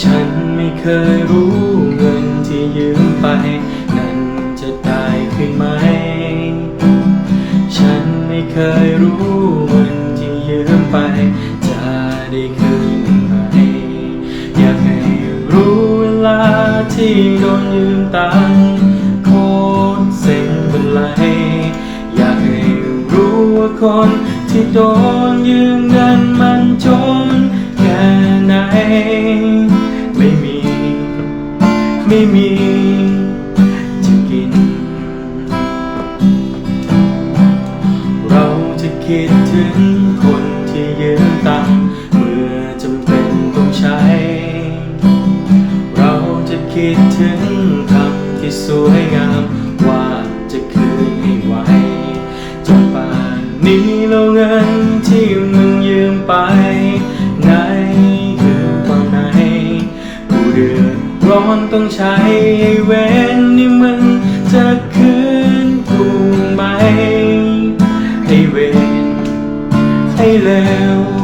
ฉันไม่เคยรู้เงินที่ยืมไป นั้นจะได้คืนไหม ฉันไม่เคยรู้เงินที่ยืมไป จะได้คืนไหม อยากให้รู้เวลาที่โดนยืมตังค์โคตรเซ็งเป็นไร อยากให้รู้ว่าคนที่โดนยืมเงินมันจนแค่ไหน ไม่มีจะกิน เราจะคิดถึงคนที่ยืมตังเมื่อจำเป็นต้องใช้ เราจะคิดถึงคำที่สวยงามว่าจะคืนให้ไหวจนป่านนี้แล้วเงินที่มึงยืมไป ไหนคือตอนไหนกูเดือด ร้อนต้องใช้ไอเวนนี่มันจะคืนกูไหมไอเวนไอเลว